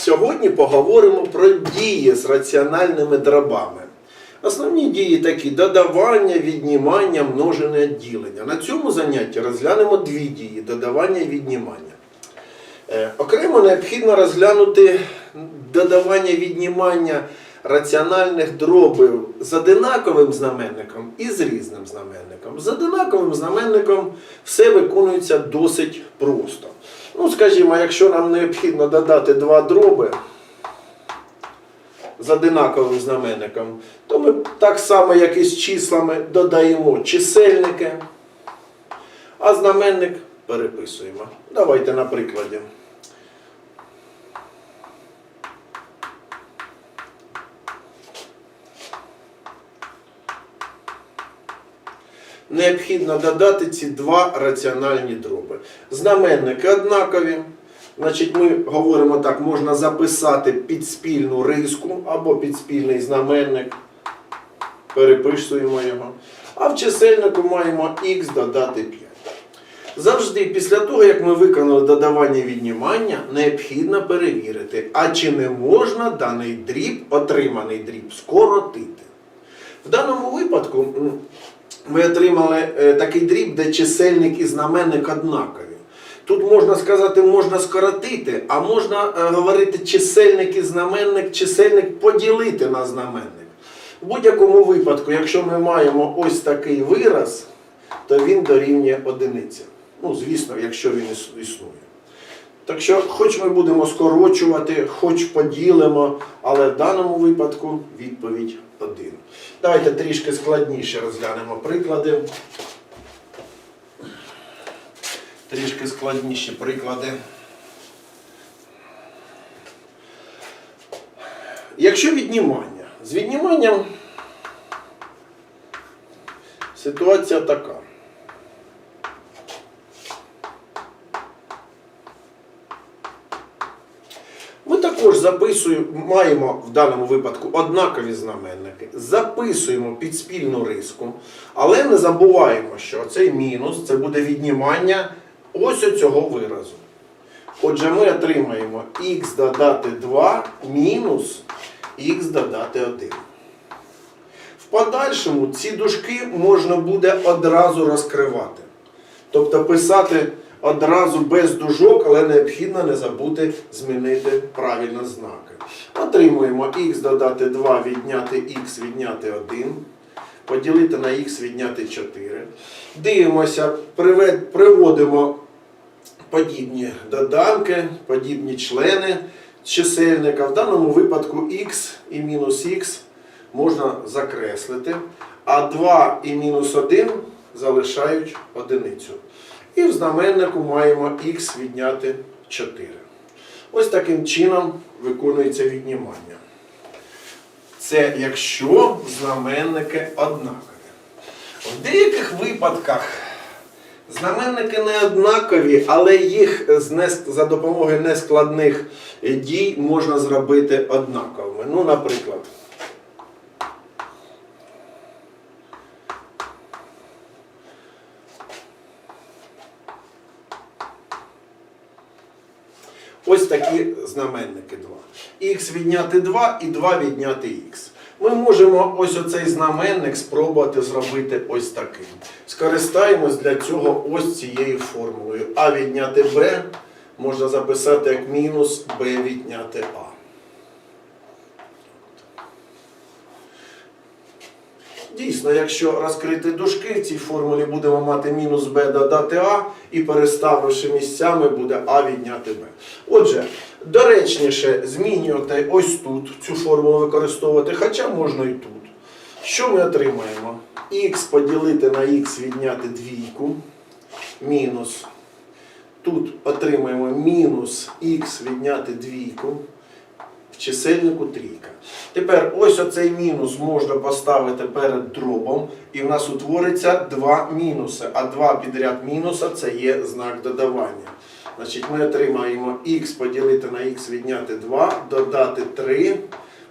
Сьогодні поговоримо про дії з раціональними дробами. Основні дії такі додавання, віднімання, множення, ділення. На цьому занятті розглянемо дві дії додавання і віднімання. Е, Окремо необхідно розглянути додавання віднімання раціональних дробів з одинаковим знаменником і з різним знаменником. З одинаковим знаменником все виконується досить просто. Ну, скажімо, якщо нам необхідно додати два дроби з одинаковим знаменником, то ми так само, як і з числами, додаємо чисельники, а знаменник переписуємо. Давайте на прикладі. Необхідно додати ці два раціональні дроби. Знаменники однакові. Значить, ми говоримо так, можна записати підспільну риску або підспільний знаменник. Переписуємо його. А в чисельнику маємо х додати 5. Завжди після того, як ми виконали додавання віднімання, необхідно перевірити, а чи не можна даний дріб, отриманий дріб, скоротити. В даному випадку ми отримали е, такий дріб, де чисельник і знаменник однакові. Тут можна сказати, можна скоротити, а можна е, говорити чисельник і знаменник, чисельник поділити на знаменник. В будь-якому випадку, якщо ми маємо ось такий вираз, то він дорівнює одиниці. Ну, звісно, якщо він існує. Так що, хоч ми будемо скорочувати, хоч поділимо, але в даному випадку відповідь 1. Давайте трішки складніше розглянемо приклади. Трішки складніші приклади. Якщо віднімання, з відніманням ситуація така. Ми також записуємо, маємо в даному випадку однакові знаменники, записуємо під спільну риску, але не забуваємо, що цей мінус це буде віднімання ось оцього виразу. Отже, ми отримаємо х додати 2 мінус х додати 1. В подальшому ці дужки можна буде одразу розкривати. Тобто писати одразу без дужок, але необхідно не забути змінити правильно знаки. Отримуємо х додати 2, відняти х, відняти 1, поділити на х, відняти 4. Дивимося, приводимо подібні доданки, подібні члени чисельника. В даному випадку х і мінус х можна закреслити, а 2 і мінус 1 залишають одиницю. І в знаменнику маємо х відняти 4. Ось таким чином виконується віднімання. Це якщо знаменники однакові. В деяких випадках знаменники не однакові, але їх за допомогою нескладних дій можна зробити однаковими. Ну, наприклад. Ось такі знаменники 2. Х відняти 2 і 2 відняти х. Ми можемо ось оцей знаменник спробувати зробити ось таким. Скористаємось для цього ось цією формулою. А відняти Б можна записати як мінус Б відняти а. Дійсно, якщо розкрити дужки, в цій формулі будемо мати мінус b додати а, і переставивши місцями, буде а відняти b. Отже, доречніше змінювати ось тут цю формулу використовувати, хоча можна і тут. Що ми отримаємо? х поділити на х відняти двійку, мінус. Тут отримаємо мінус х відняти двійку чисельнику трійка. Тепер ось оцей мінус можна поставити перед дробом, і в нас утвориться два мінуси. А два підряд мінуса це є знак додавання. Значить, ми отримаємо х поділити на х відняти 2, додати 3,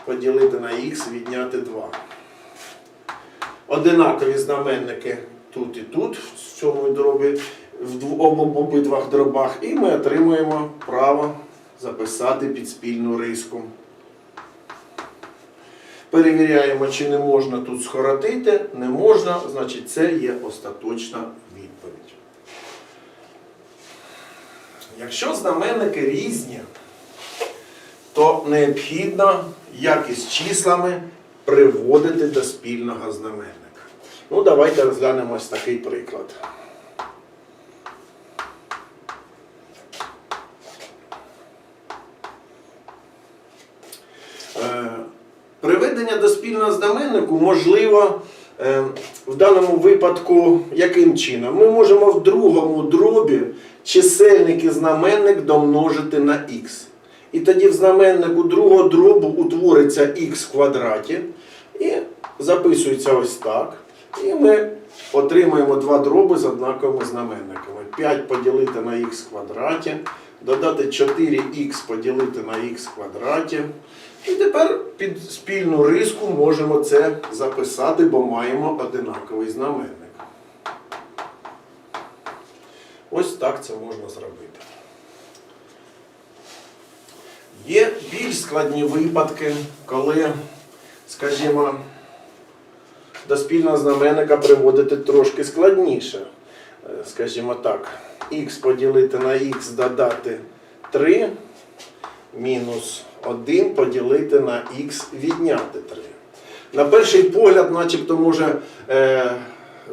поділити на х відняти 2. Одинакові знаменники тут і тут, в цьому дробі, в дв- обидвах дробах, і ми отримуємо право записати під спільну риску. Перевіряємо, чи не можна тут скоротити. Не можна, значить це є остаточна відповідь. Якщо знаменники різні, то необхідно, як із числами, приводити до спільного знаменника. Ну, давайте розглянемо ось такий приклад. Е, Приведення до спільного знаменнику можливо е, в даному випадку яким чином? Ми можемо в другому дробі чисельник і знаменник домножити на х. І тоді в знаменнику другого дробу утвориться х в квадраті і записується ось так. І ми отримаємо два дроби з однаковими знаменниками. 5 поділити на х в квадраті, додати 4х поділити на х в квадраті. І тепер під спільну риску можемо це записати, бо маємо одинаковий знаменник. Ось так це можна зробити. Є більш складні випадки, коли, скажімо, до спільного знаменника приводити трошки складніше. Скажімо так, х поділити на х додати 3 мінус 1 поділити на х відняти 3. На перший погляд, начебто, може е,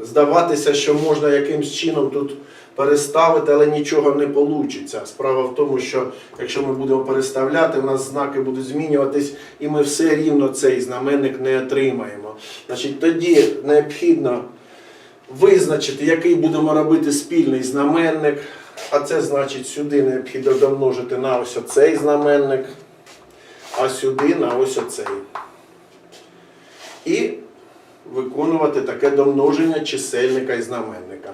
здаватися, що можна якимсь чином тут переставити, але нічого не вийде. Справа в тому, що якщо ми будемо переставляти, у нас знаки будуть змінюватись, і ми все рівно цей знаменник не отримаємо. Значить, тоді необхідно визначити, який будемо робити спільний знаменник. А це значить сюди необхідно домножити на ось оцей знаменник, а сюди на ось оцей. І виконувати таке домноження чисельника і знаменника.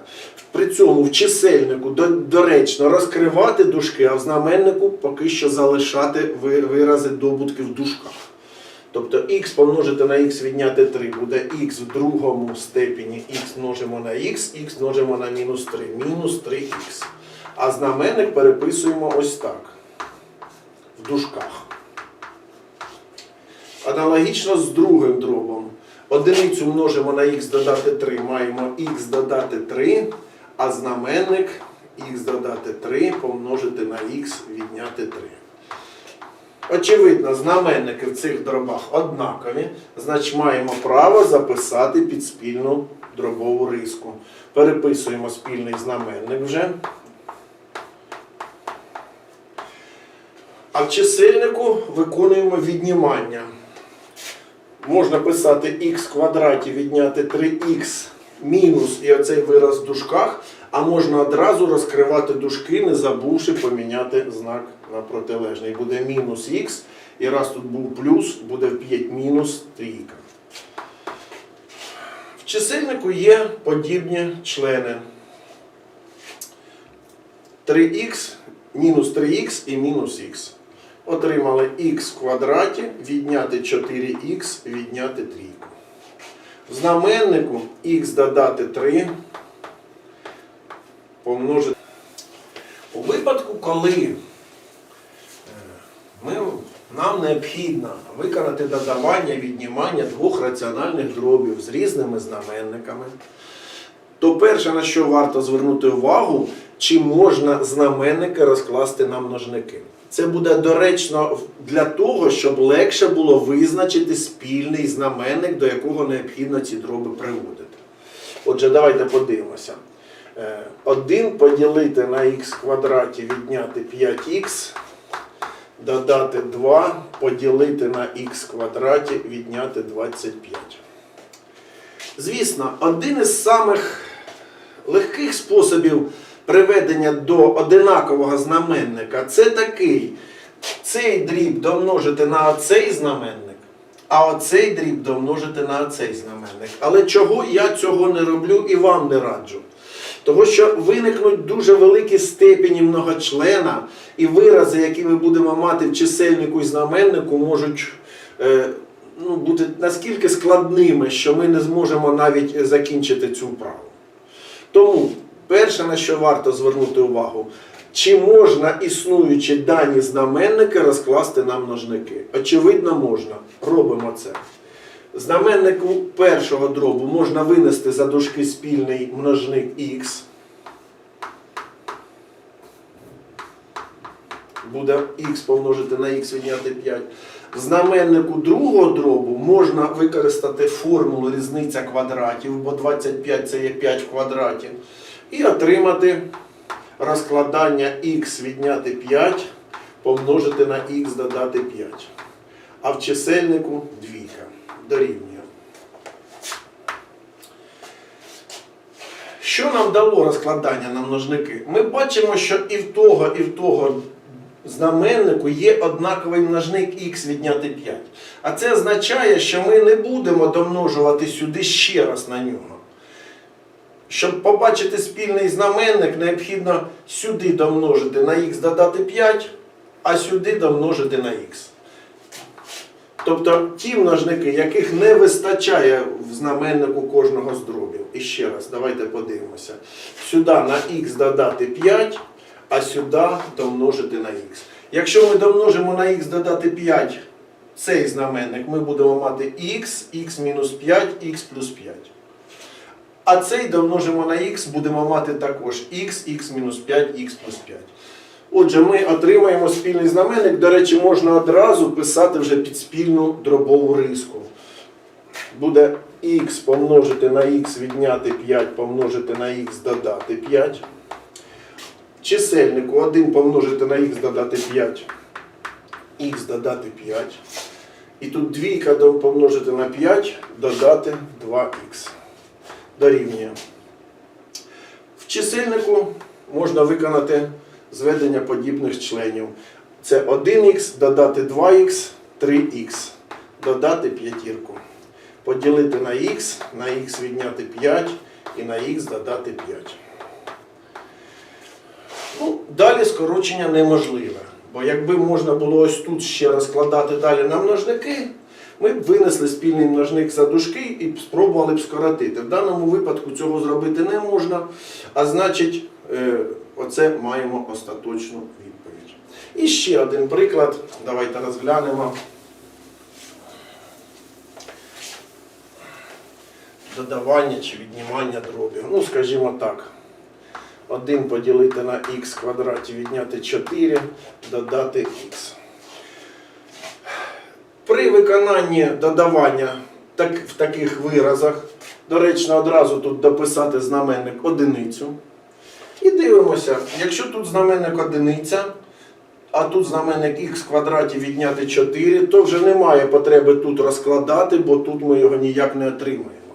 При цьому в чисельнику доречно розкривати дужки, а в знаменнику поки що залишати вирази добутки в дужках. Тобто х помножити на х відняти 3 буде х в другому степені, х множимо на х, х множимо на мінус 3, мінус 3х. А знаменник переписуємо ось так. В дужках. Аналогічно з другим дробом. Одиницю множимо на х додати 3, маємо х додати 3, а знаменник х додати 3 помножити на х відняти 3. Очевидно, знаменники в цих дробах однакові, значить маємо право записати під спільну дробову риску. Переписуємо спільний знаменник вже. А в чисельнику виконуємо віднімання. Можна писати х квадраті відняти 3х мінус і оцей вираз в дужках, а можна одразу розкривати дужки, не забувши поміняти знак на протилежний. Буде мінус х, і раз тут був плюс, буде в 5 мінус трійка. В чисельнику є подібні члени. 3х, мінус 3х і мінус х. Отримали х в квадраті, відняти 4х, відняти трійку. В знаменнику х додати 3 помножити. У випадку, коли е, ми, нам необхідно виконати додавання віднімання двох раціональних дробів з різними знаменниками, то перше, на що варто звернути увагу, чи можна знаменники розкласти на множники. Це буде доречно для того, щоб легше було визначити спільний знаменник, до якого необхідно ці дроби приводити. Отже, давайте подивимося. 1 поділити на х квадраті відняти 5х, додати 2 поділити на х квадраті відняти 25. Звісно, один із самих легких способів приведення до одинакового знаменника це такий. Цей дріб домножити на оцей знаменник, а оцей дріб домножити на оцей знаменник. Але чого я цього не роблю і вам не раджу? Тому що виникнуть дуже великі степені многочлена, і вирази, які ми будемо мати в чисельнику і знаменнику, можуть е, ну, бути наскільки складними, що ми не зможемо навіть закінчити цю вправу. Тому перше, на що варто звернути увагу, Чи можна існуючі дані знаменники розкласти на множники? Очевидно, можна. Робимо це. Знаменнику першого дробу можна винести за дужки спільний множник х. Буде х помножити на х відняти 5. В знаменнику другого дробу можна використати формулу різниця квадратів, бо 25 це є 5 в квадраті. І отримати розкладання х відняти 5 помножити на х додати 5. А в чисельнику двійка дорівнює. Що нам дало розкладання на множники? Ми бачимо, що і в того, і в того знаменнику є однаковий множник х відняти 5. А це означає, що ми не будемо домножувати сюди ще раз на нього. Щоб побачити спільний знаменник, необхідно сюди домножити на х додати 5, а сюди домножити на х. Тобто ті множники, яких не вистачає в знаменнику кожного з дробів. І ще раз, давайте подивимося. Сюди на х додати 5, а сюди домножити на х. Якщо ми домножимо на х додати 5 цей знаменник, ми будемо мати х, х мінус 5, х плюс 5. А цей домножимо на х, будемо мати також х, х мінус 5, х плюс 5. Отже, ми отримаємо спільний знаменник. До речі, можна одразу писати вже під спільну дробову риску. Буде х помножити на х відняти 5, помножити на х додати 5. Чисельнику 1 помножити на х додати 5, х додати 5. І тут двійка помножити на 5, додати 2х. Дорівнює. В чисельнику можна виконати зведення подібних членів. Це 1х додати 2х, 3х, додати п'ятірку. Поділити на х, на х відняти 5 і на х додати 5. Ну, далі скорочення неможливе. Бо якби можна було ось тут ще розкладати далі на множники, ми б винесли спільний множник за дужки і спробували б скоротити. В даному випадку цього зробити не можна, а значить, е, оце маємо остаточну відповідь. І ще один приклад. Давайте розглянемо. Додавання чи віднімання дробів. Ну, скажімо так. 1 поділити на х квадраті відняти 4, додати х. При виконанні додавання так, в таких виразах доречно одразу тут дописати знаменник одиницю. І дивимося, якщо тут знаменник одиниця, а тут знаменник х квадраті відняти 4, то вже немає потреби тут розкладати, бо тут ми його ніяк не отримаємо.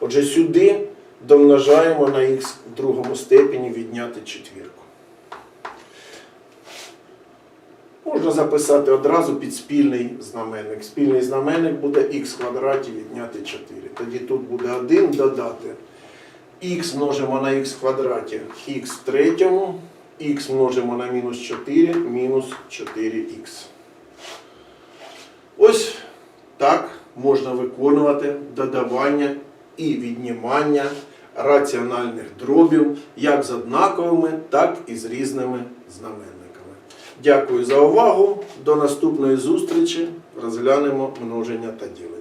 Отже, сюди домножаємо на х в другому степені відняти четвірку. Можна записати одразу під спільний знаменник. Спільний знаменник буде х квадраті відняти 4. Тоді тут буде 1 додати. х множимо на х квадраті х в третьому, х множимо на мінус 4, мінус 4х. Ось так можна виконувати додавання і віднімання раціональних дробів як з однаковими, так і з різними знаменниками. Дякую за увагу. До наступної зустрічі. Розглянемо множення та ділення.